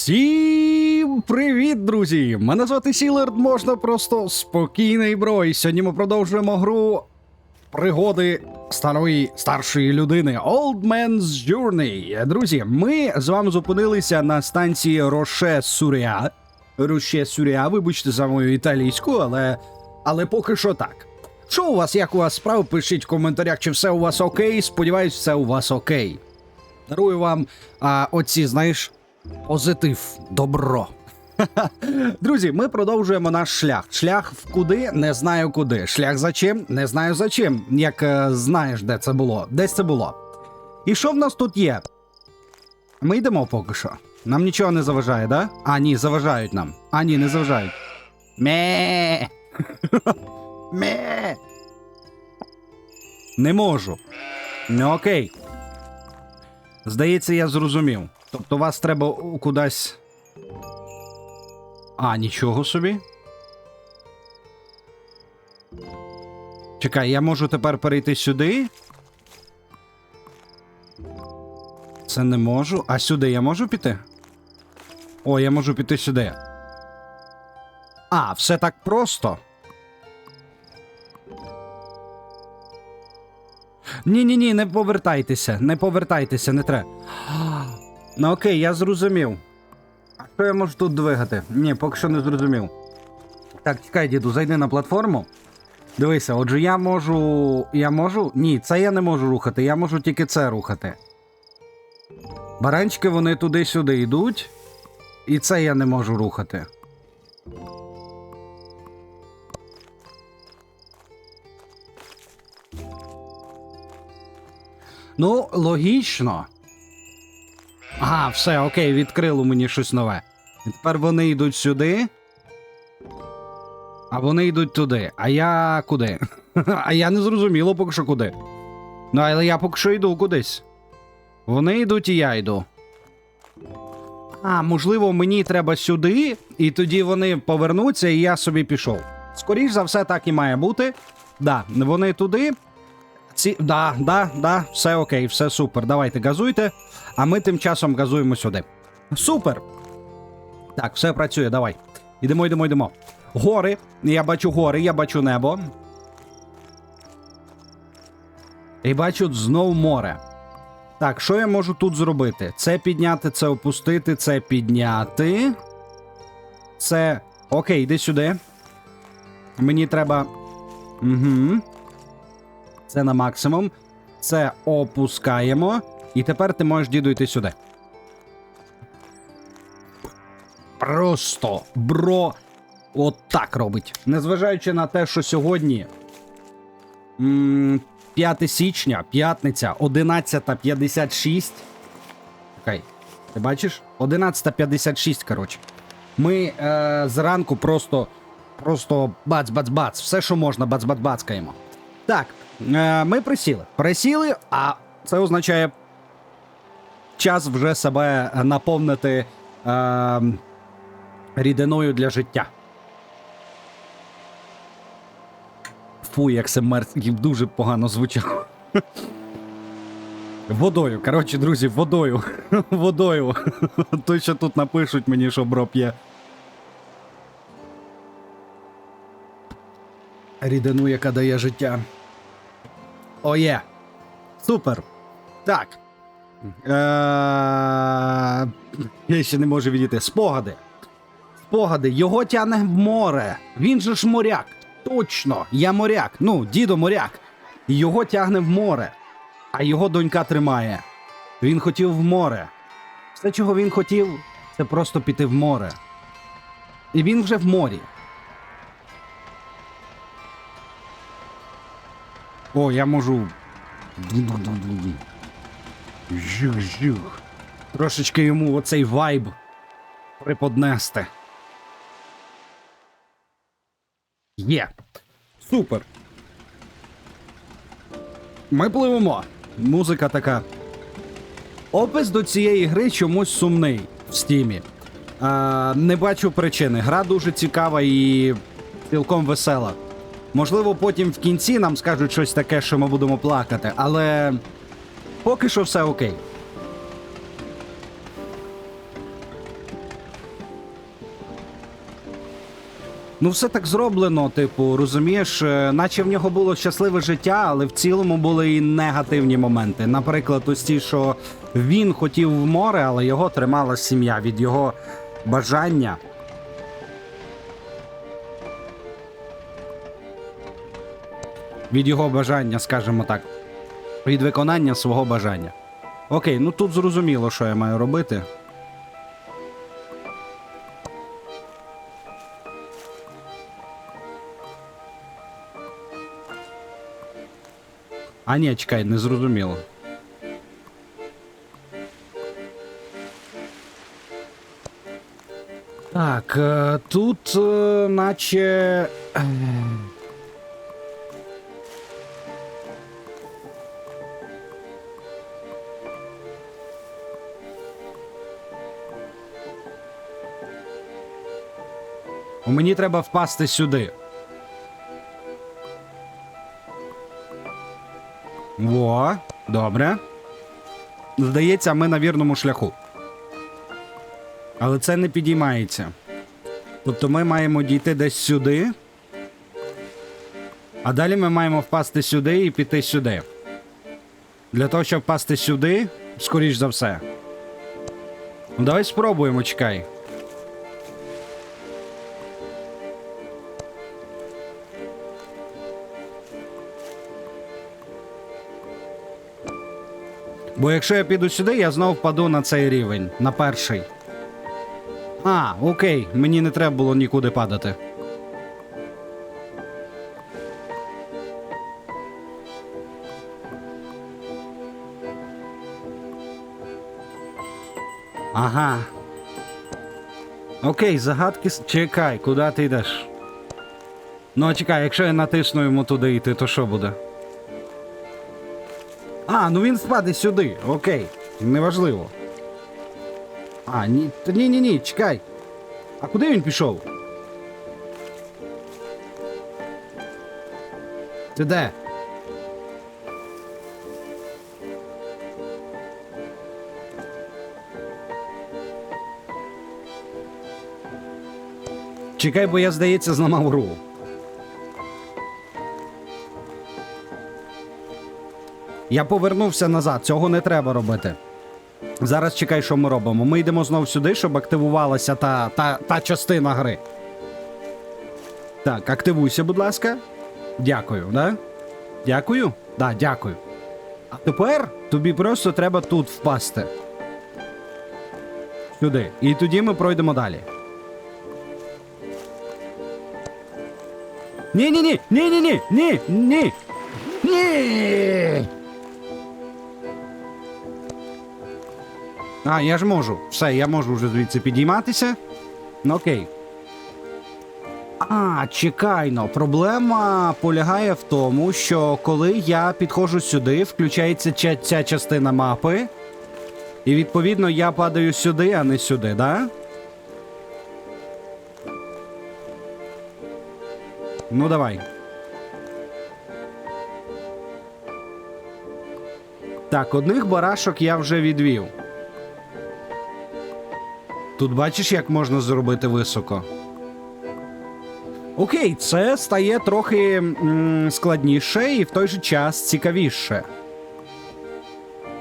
Всім привіт, друзі! Мене звати Сілерд, можна просто спокійний бро. І сьогодні ми продовжуємо гру пригоди старої старшої людини Old Man's Journey. Друзі, ми з вами зупинилися на станції Роше Суря. Роше Суря, вибачте за мою італійську, але, але поки що так. Що у вас, як у вас справи? Пишіть в коментарях, чи все у вас окей. Сподіваюсь, все у вас окей. Дарую вам а, оці, знаєш, позитив, добро. Друзі, ми продовжуємо наш шлях. Шлях в куди не знаю куди. Шлях за чим? Не знаю за чим. Як е, знаєш, де це було. Десь це було. І що в нас тут є? Ми йдемо поки що. Нам нічого не заважає, да? А, ні, заважають нам. А, ні, не заважають. Ме. Ме. Не можу. Ну окей. Здається, я зрозумів. Тобто вас треба кудись. А, нічого собі. Чекай, я можу тепер перейти сюди. Це не можу. А сюди я можу піти? О, я можу піти сюди. А, все так просто. Ні, ні, ні, не повертайтеся, не повертайтеся, не треба. Ну окей, я зрозумів. А що я можу тут двигати? Ні, поки що не зрозумів. Так, чекай, діду, зайди на платформу. Дивися, отже, я можу. Я можу. Ні, це я не можу рухати, я можу тільки це рухати. Баранчики вони туди-сюди йдуть. І це я не можу рухати. Ну, логічно. Ага, все, окей, відкрило мені щось нове. І тепер вони йдуть сюди. А вони йдуть туди. А я куди? А я не зрозуміло поки що куди. Ну, але я поки що йду кудись. Вони йдуть і я йду. А, можливо, мені треба сюди, і тоді вони повернуться, і я собі пішов. Скоріш за все, так і має бути. Да, вони туди. Ці... Да, да, да, все окей, все супер. Давайте газуйте. А ми тим часом газуємо сюди. Супер. Так, все працює, давай. Йдемо, йдемо, йдемо. Гори. Я бачу гори, я бачу небо. І бачу знов море. Так, що я можу тут зробити? Це підняти, це опустити, це підняти. Це. Окей, йди сюди. Мені треба. Угу. Це на максимум. Це опускаємо. І тепер ти можеш діду йти сюди. Просто бро. От так робить. Незважаючи на те, що сьогодні. 5 січня, п'ятниця, 11.56. Чекай, ти бачиш? 11.56, коротше. Ми е, зранку просто. Просто бац-бац-бац. Все, що можна, бац-бац-бацкаємо. Так, ми присіли. Присіли, а це означає час вже себе наповнити е, рідиною для життя. Фу, як це мерзкий, дуже погано звучало. Водою, коротше, друзі, водою. водою. Той, що тут напишуть мені, що бро п'є. Рідину, яка дає життя. О, є. Супер. Так. Е, Я ще не можу відійти. Спогади. Спогади. Його тягне в море. Він же ж моряк. Точно, я моряк. Ну, дідо моряк. Його тягне в море, а його донька тримає. Він хотів в море. Все, чого він хотів, це просто піти в море. І він вже в морі. О, я можу. Жух-жух. Трошечки йому оцей вайб приподнести. Є. Супер. Ми пливемо. Музика така. Опис до цієї гри чомусь сумний в стімі. А, не бачу причини. Гра дуже цікава і цілком весела. Можливо, потім в кінці нам скажуть щось таке, що ми будемо плакати, але поки що все окей. Ну, все так зроблено, типу, розумієш, е, наче в нього було щасливе життя, але в цілому були і негативні моменти. Наприклад, ось ті, що він хотів в море, але його тримала сім'я від його бажання. Від його бажання, скажімо так. Від виконання свого бажання. Окей, ну тут зрозуміло, що я маю робити. А ні, чекай, не зрозуміло. Так, е, тут е, наче. Мені треба впасти сюди. Во, добре. Здається, ми на вірному шляху. Але це не підіймається. Тобто ми маємо дійти десь сюди. А далі ми маємо впасти сюди і піти сюди. Для того, щоб впасти сюди, скоріш за все. Ну, давай спробуємо, чекай. Бо якщо я піду сюди, я знов впаду на цей рівень, на перший. А, окей, мені не треба було нікуди падати. Ага. Окей, загадки. Чекай, куди ти йдеш? Ну, а чекай, якщо я натисну йому туди йти, то що буде? А, ну він впаде сюди. Окей. Неважливо. А, ні. та Ні, чекай. А куди він пішов? Ти де? Чекай, бо я, здається, зламав гру. Я повернувся назад, цього не треба робити. Зараз чекай, що ми робимо. Ми йдемо знов сюди, щоб активувалася та, та, та частина гри. Так, активуйся, будь ласка. Дякую, да? Дякую? Да, дякую. А тепер тобі просто треба тут впасти. Сюди. І тоді ми пройдемо далі. Ні-ні-ні! Ні-ні-ні! Ні! Ні! Ні! А, я ж можу. Все, я можу вже звідси підійматися. Ну окей. А, чекай но. Проблема полягає в тому, що коли я підходжу сюди, включається ця, ця частина мапи. І відповідно я падаю сюди, а не сюди, да? Ну давай. Так, одних барашок я вже відвів. Тут бачиш, як можна зробити високо. Окей, це стає трохи м, складніше і в той же час цікавіше.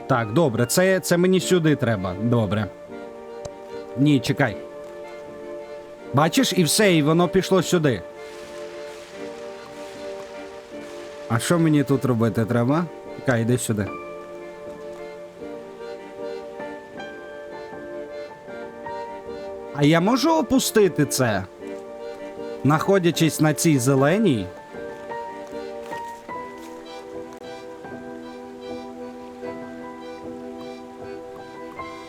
Так, добре, це, це мені сюди треба. Добре. Ні, чекай. Бачиш, і все, і воно пішло сюди. А що мені тут робити треба? Чекай, йди сюди. А я можу опустити це? Находячись на цій зеленій.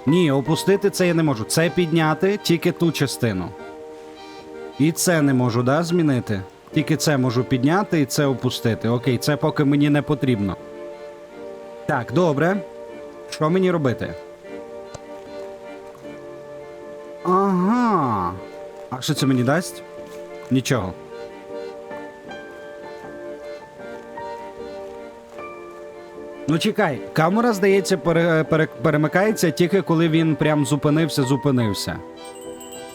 Ні, опустити це я не можу. Це підняти тільки ту частину. І це не можу, да, змінити? Тільки це можу підняти і це опустити. Окей, це поки мені не потрібно. Так, добре. Що мені робити? Що це мені дасть? Нічого. Ну чекай, камера, здається, пере, пере, перемикається тільки коли він прям зупинився, зупинився.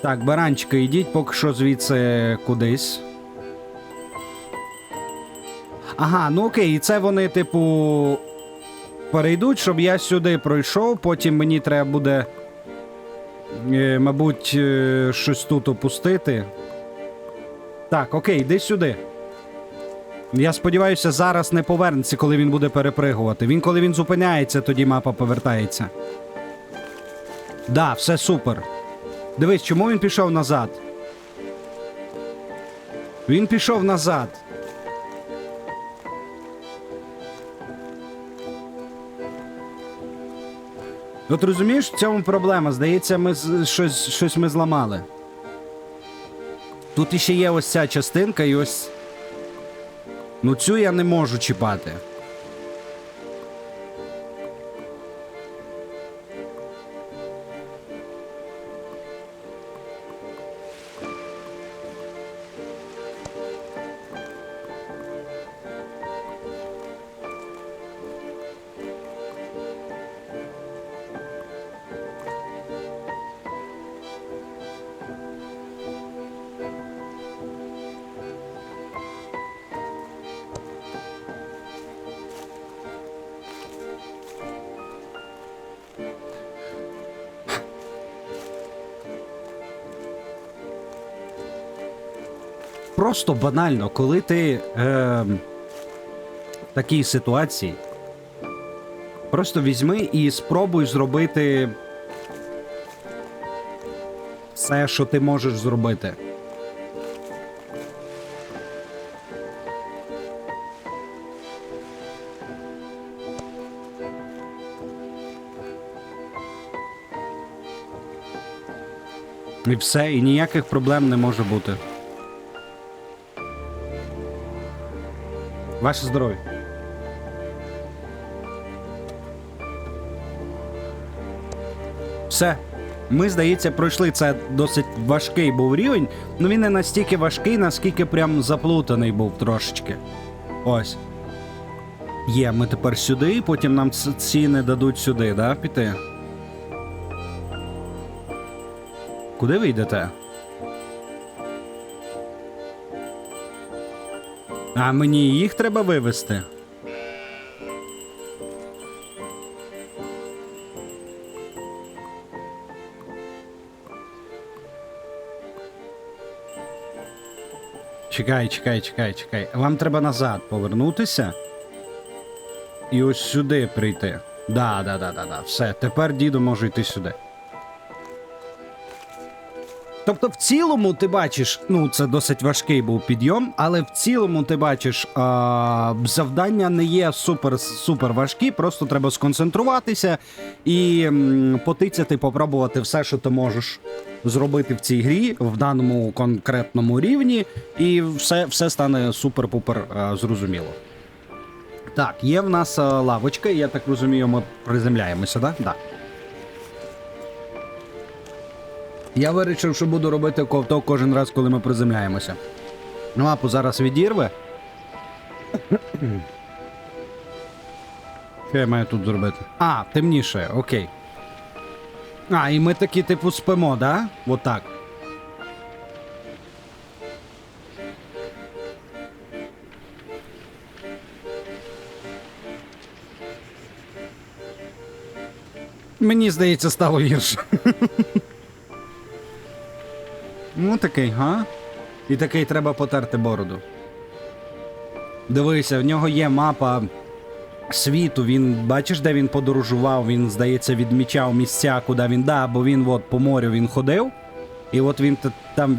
Так, баранчики, йдіть поки що звідси кудись. Ага, ну окей, і це вони, типу, перейдуть, щоб я сюди пройшов, потім мені треба буде, мабуть, е, щось тут опустити. Так, окей, йди сюди. Я сподіваюся, зараз не повернеться, коли він буде перепригувати. Він, коли він зупиняється, тоді мапа повертається. Да, все супер. Дивись, чому він пішов назад? Він пішов назад. От розумієш, в цьому проблема. Здається, ми щось, щось ми зламали. Тут іще є ось ця частинка, і ось. Ну цю я не можу чіпати. Просто банально, коли ти е, в такій ситуації, просто візьми і спробуй зробити все, що ти можеш зробити. І все, і ніяких проблем не може бути. Ваше здоров'я. Все. Ми, здається, пройшли це досить важкий був рівень, але він не настільки важкий, наскільки прям заплутаний був трошечки. Ось. Є, ми тепер сюди, потім нам ці не дадуть сюди, да, піти? Куди ви йдете? А мені їх треба вивезти. Чекай, чекай, чекай, чекай. Вам треба назад повернутися. І ось сюди прийти. Да, да, да, да, да. Все, тепер діду може йти сюди. Тобто, в цілому ти бачиш, ну це досить важкий був підйом, але в цілому ти бачиш, а, завдання не є супер супер важкі, просто треба сконцентруватися і потицяти, попробувати все, що ти можеш зробити в цій грі в даному конкретному рівні, і все, все стане супер-пупер зрозуміло. Так, є в нас лавочка, я так розумію, ми приземляємося, так? Да? Да. Я вирішив, що буду робити ковток кожен раз, коли ми приземляємося. Ну, апу зараз відірве. Що я маю тут зробити? А, темніше, окей. А, і ми такі, типу, спимо, да? Отак. Мені здається, стало гірше. Ну такий, га? І такий треба потерти бороду. Дивися, в нього є мапа світу. Він бачиш, де він подорожував, він, здається, відмічав місця, куди він да, бо він от по морю він ходив. І от він там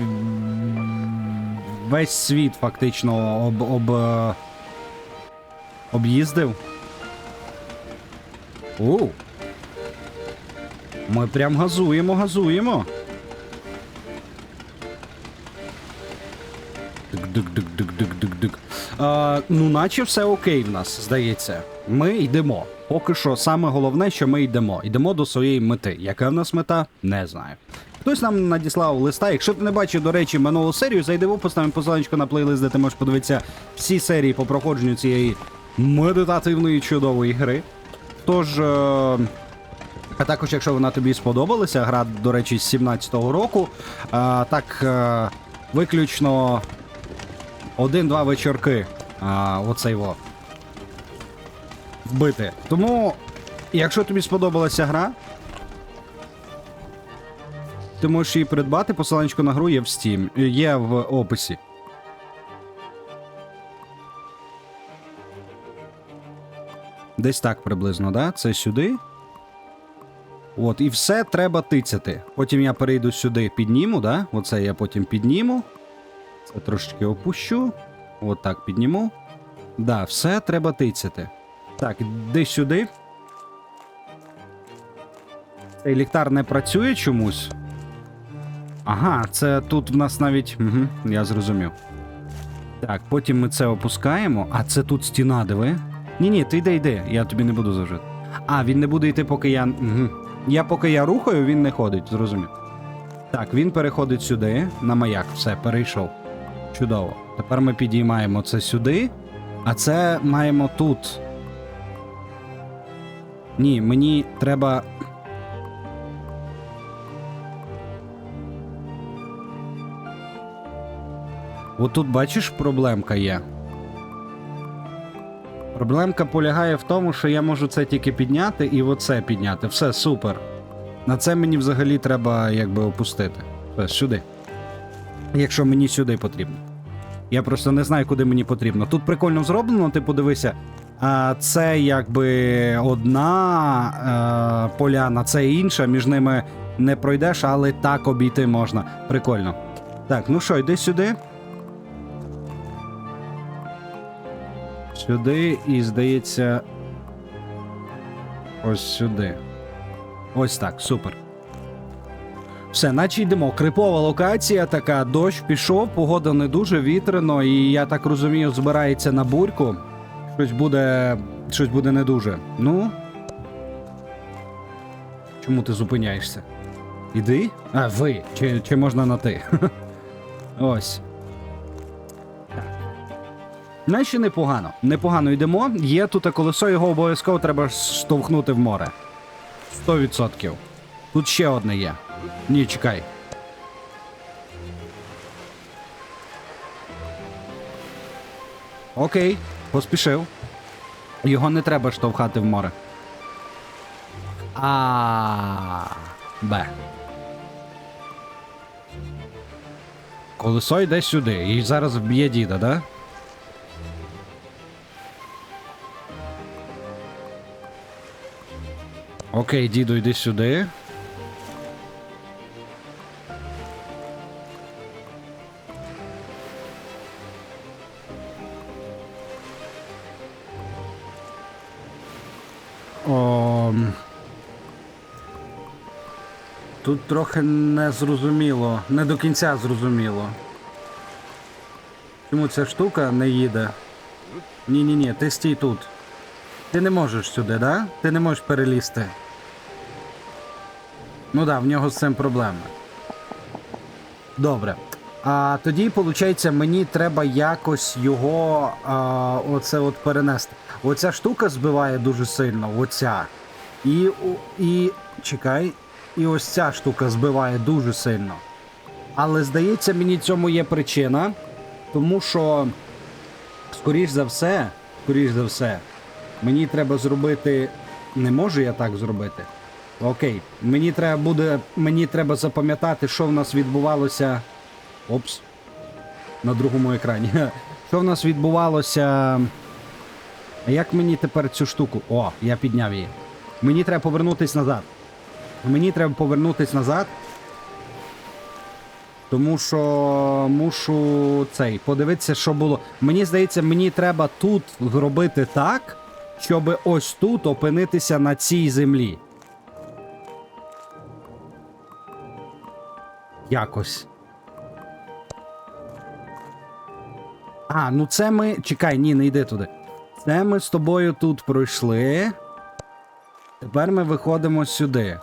весь світ фактично об, об, е, об'їздив. Оу. Ми прям газуємо, газуємо. Дик-дик-дик-дик-дик-дик-дик. Ну, наче все окей в нас, здається. Ми йдемо. Поки що, саме головне, що ми йдемо. Йдемо до своєї мети. Яка в нас мета? Не знаю. Хтось нам надіслав листа. Якщо ти не бачив, до речі, минулу серію, зайди в опис, там посиланнячко на плейлист, де ти можеш подивитися всі серії по проходженню цієї медитативної чудової гри. Тож. Е- А також, якщо вона тобі сподобалася, гра, до речі, з 17-го року, а, так е, виключно один-два вечірки. А, оцей во. Вбити. Тому, якщо тобі сподобалася гра, ти можеш її придбати. Посиланечко на гру є в Steam, є в описі. Десь так приблизно, да? Це сюди. От, і все треба тицяти. Потім я перейду сюди, підніму, да? Оце я потім підніму. Це трошечки опущу. От так підніму. Да, все треба тицяти. Так, йди сюди. Цей ліхтар не працює чомусь. Ага, це тут в нас навіть. Угу, я зрозумів. Так, потім ми це опускаємо. А це тут стіна, диви. Ні, ні, ти йди, йди, я тобі не буду завжди. А, він не буде йти, поки я. Угу. Я поки я рухаю, він не ходить, зрозумів. Так, він переходить сюди, на маяк, все, перейшов. Чудово. Тепер ми підіймаємо це сюди, а це маємо тут. Ні, мені треба. Отут бачиш, проблемка є. Проблемка полягає в тому, що я можу це тільки підняти і оце підняти. Все, супер. На це мені взагалі треба якби опустити. Все, сюди. Якщо мені сюди потрібно. Я просто не знаю, куди мені потрібно. Тут прикольно зроблено, ти подивися. Це якби одна е, поляна, це інша, між ними не пройдеш, але так обійти можна. Прикольно. Так, ну що, йди сюди. Сюди і, здається. Ось сюди. Ось так, супер. Все, наче йдемо. Крипова локація, така дощ пішов, погода не дуже вітряно, і я так розумію, збирається на бурьку. Щось буде. Щось буде не дуже. Ну. Чому ти зупиняєшся? Іди? А, ви. Чи, чи можна на ти? Ось. Наче непогано. Непогано йдемо. Є тут колесо, його обов'язково треба штовхнути в море. 100%. Тут ще одне є. Ні, чекай. Окей, поспішив. Його не треба штовхати в море. А Б. Колесо йде сюди. І зараз вб'є діда, да? Окей, діду, йди сюди. Тут трохи не зрозуміло, не до кінця зрозуміло. Чому ця штука не їде? Ні-ні-ні, ти стій тут. Ти не можеш сюди, да? Ти не можеш перелізти. Ну да, в нього з цим проблеми. Добре. А тоді, виходить, мені треба якось його а, оце от перенести. Оця штука збиває дуже сильно, оця. І. і. Чекай. І ось ця штука збиває дуже сильно. Але здається, мені цьому є причина. Тому що, скоріш за все, скоріш за все, мені треба зробити. Не можу я так зробити. Окей, мені треба буде. Мені треба запам'ятати, що в нас відбувалося. Опс. На другому екрані. Що в нас відбувалося. Як мені тепер цю штуку. О, я підняв її. Мені треба повернутись назад. Мені треба повернутись назад. Тому що мушу цей подивитися, що було. Мені здається, мені треба тут зробити так, щоб ось тут опинитися на цій землі. Якось. А, ну це ми. Чекай, ні, не йди туди. Це ми з тобою тут пройшли. Тепер ми виходимо сюди.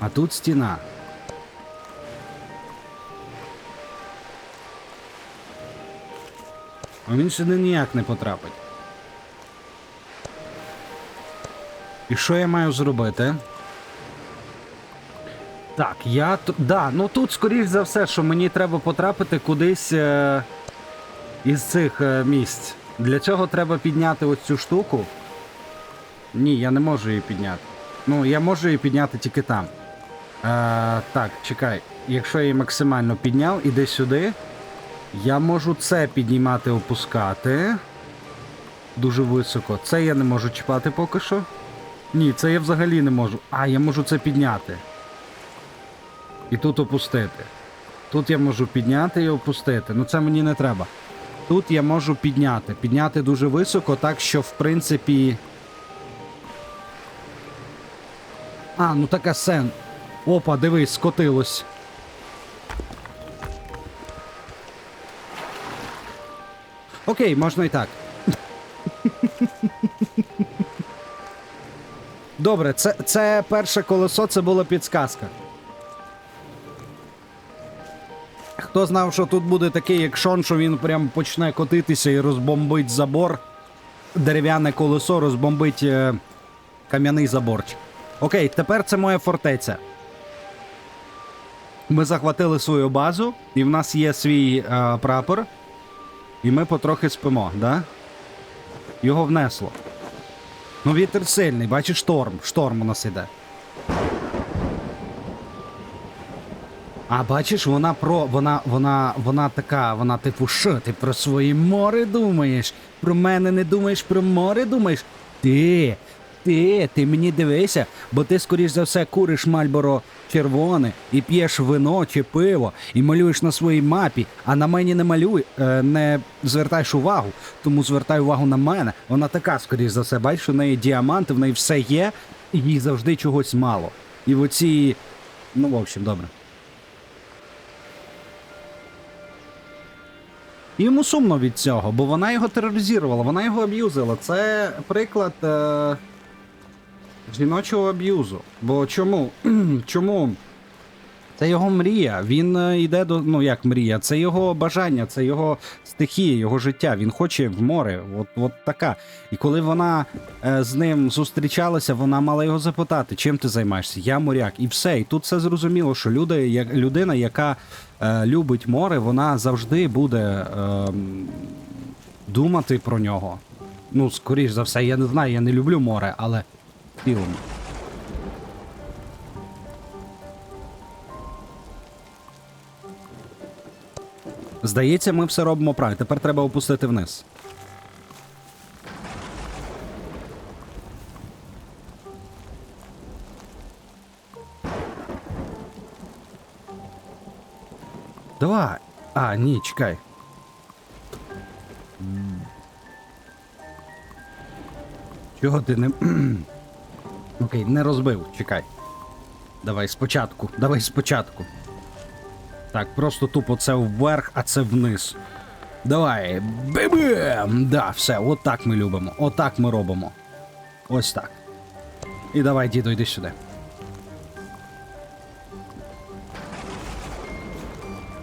А тут стіна. А він сюди ніяк не потрапить. І що я маю зробити? Так, я тут. Да, ну тут, скоріш за все, що мені треба потрапити кудись е... із цих е... місць. Для цього треба підняти ось цю штуку. Ні, я не можу її підняти. Ну, я можу її підняти тільки там. Е... Так, чекай. Якщо я її максимально підняв, іди сюди. Я можу це піднімати, опускати. Дуже високо. Це я не можу чіпати поки що. Ні, це я взагалі не можу. А, я можу це підняти. І тут опустити. Тут я можу підняти і опустити. Ну це мені не треба. Тут я можу підняти. Підняти дуже високо, так що в принципі. А, ну така сен. Опа, дивись, скотилось. Окей, можна і так. Добре, це, це перше колесо, це була підсказка. Хто знав, що тут буде такий екшон, що він прям почне котитися і розбомбить забор. Дерев'яне колесо розбомбить е, кам'яний заборчик. Окей, тепер це моя фортеця. Ми захватили свою базу, і в нас є свій е, прапор. І ми потрохи спимо, да? Його внесло. Ну, вітер сильний, бачиш шторм. Шторм у нас іде. А бачиш, вона про. Вона, вона, вона така, вона типу, що ти про свої море думаєш? Про мене не думаєш, про море думаєш? Ти, ти, ти мені дивися, бо ти, скоріш за все, куриш мальборо червоне і п'єш вино чи пиво, і малюєш на своїй мапі, а на мені не малюй, е, не звертаєш увагу, тому звертай увагу на мене. Вона така, скоріш за все, бачиш, у неї діаманти, в неї все є, і їй завжди чогось мало. І в оці. Ну, в общем, добре. Йому сумно від цього, бо вона його тероризувала, вона його аб'юзила. Це приклад е... жіночого аб'юзу. Бо чому? чому? Це його мрія. Він е, йде до. Ну як мрія, це його бажання, це його стихія, його життя. Він хоче в море. От, от така. І коли вона е, з ним зустрічалася, вона мала його запитати, чим ти займаєшся? Я моряк. І все. І тут все зрозуміло, що люди, як, людина, яка е, любить море, вона завжди буде е, думати про нього. Ну, скоріш за все, я не знаю, я не люблю море, але в. Здається, ми все робимо правильно. Тепер треба опустити вниз. Давай. А, ні, чекай. Чого ти не. Окей, не розбив, чекай. Давай спочатку, давай спочатку. Так, просто тупо це вверх, а це вниз. Давай. Бебем! Да, все, отак ми любимо. Отак ми робимо. Ось так. І давай, діду, йди сюди.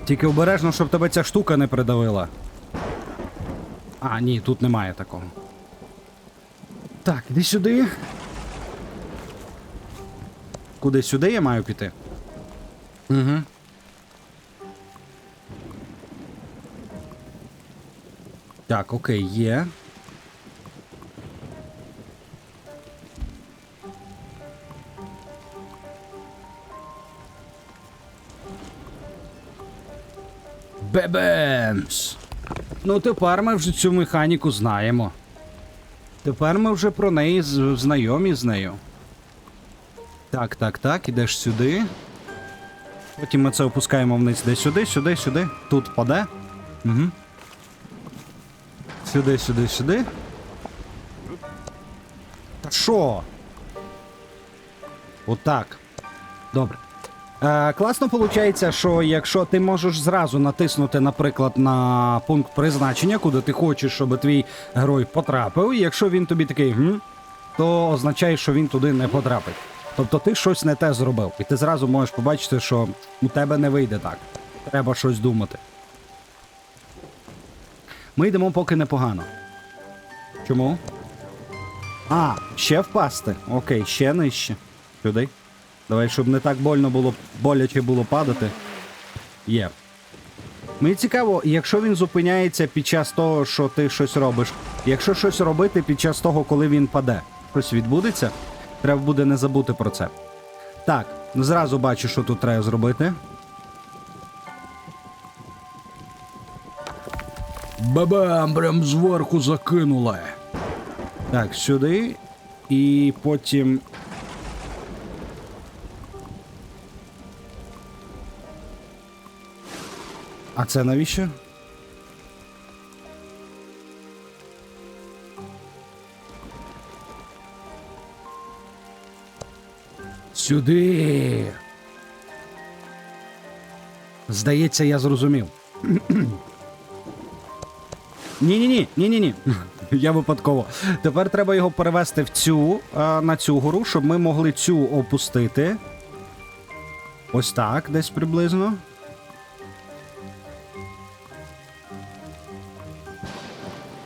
Тільки обережно, щоб тебе ця штука не придавила. А, ні, тут немає такого. Так, іди сюди. Куди сюди я маю піти? Угу. Так, окей, є. Бебемс! Ну, тепер ми вже цю механіку знаємо. Тепер ми вже про неї знайомі з нею. Так, так, так, ідеш сюди. Потім ми це опускаємо вниз десь сюди, сюди, сюди. Тут паде. Угу. Сюди, сюди, сюди. Та що? Отак. Добре. Е, класно виходить, що якщо ти можеш зразу натиснути, наприклад, на пункт призначення, куди ти хочеш, щоб твій герой потрапив, і якщо він тобі такий гм, то означає, що він туди не потрапить. Тобто ти щось не те зробив, і ти зразу можеш побачити, що у тебе не вийде так. Треба щось думати. Ми йдемо поки непогано. Чому? А, ще впасти. Окей, ще нижче. Сюди. Давай, щоб не так больно було, боляче було падати. Є. Мені цікаво, якщо він зупиняється під час того, що ти щось робиш. Якщо щось робити під час того, коли він паде, щось відбудеться, треба буде не забути про це. Так, зразу бачу, що тут треба зробити. Бабам, прям зверху закинула. Так, сюди. І потім. А це навіщо? Сюди. Здається, я зрозумів. Ні-ні-ні, ні-ні-ні. Я випадково. Тепер треба його перевести в цю на цю гору, щоб ми могли цю опустити. Ось так, десь приблизно.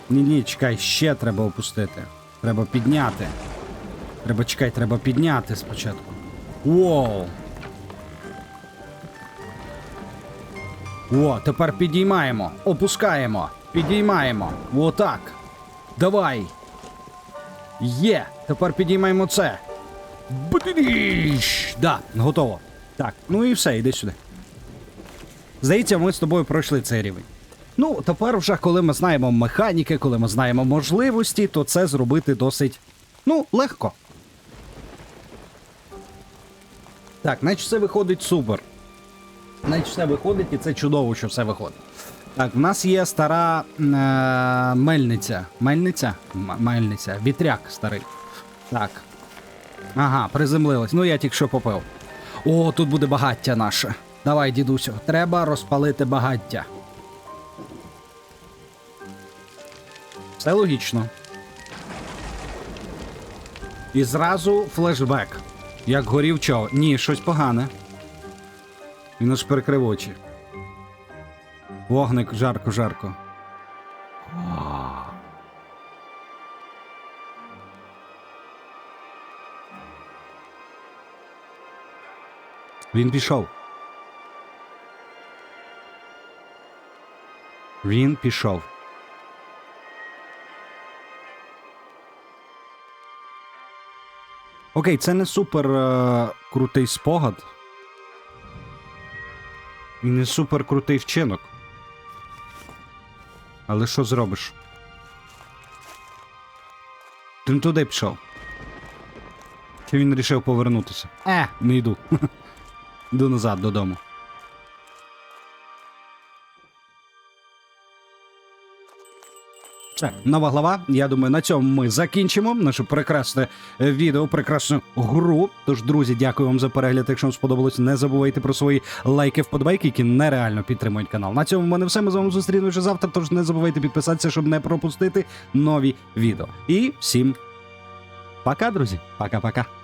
Ні, ні, чекай, ще треба опустити. Треба підняти. Треба чекай, треба підняти спочатку. Воу. О, тепер підіймаємо, опускаємо, підіймаємо. Отак. Давай. Є. Тепер підіймаємо це. Бдіш! Да, готово. Так, ну і все, йди сюди. Здається, ми з тобою пройшли цей рівень. Ну, тепер вже, коли ми знаємо механіки, коли ми знаємо можливості, то це зробити досить ну, легко. Так, значить все виходить супер. Значить, все виходить, і це чудово, що все виходить. Так, в нас є стара е- мельниця. Мельниця? М- мельниця. Вітряк старий. Так. Ага, приземлилась. Ну я тільки що попив. О, тут буде багаття наше. Давай, дідусю, треба розпалити багаття. Все логічно. І зразу флешбек. Як горів чого? Ні, щось погане. Він аж перекрив очі. Вогник жарко, жарко. Він пішов. Він пішов. Окей, це не супер е, крутий спогад. І не супер крутий вчинок. Але що зробиш? Ти не туди пішов. Чи він вирішив повернутися? Е, не йду. Йду назад додому. Нова глава. Я думаю, на цьому ми закінчимо наше прекрасне е, відео, прекрасну гру. Тож, друзі, дякую вам за перегляд. Якщо вам сподобалось, не забувайте про свої лайки, вподобайки, які нереально підтримують канал. На цьому в мене все. Ми з вами зустрінемося завтра. Тож не забувайте підписатися, щоб не пропустити нові відео. І всім пока, друзі. Пока-пока.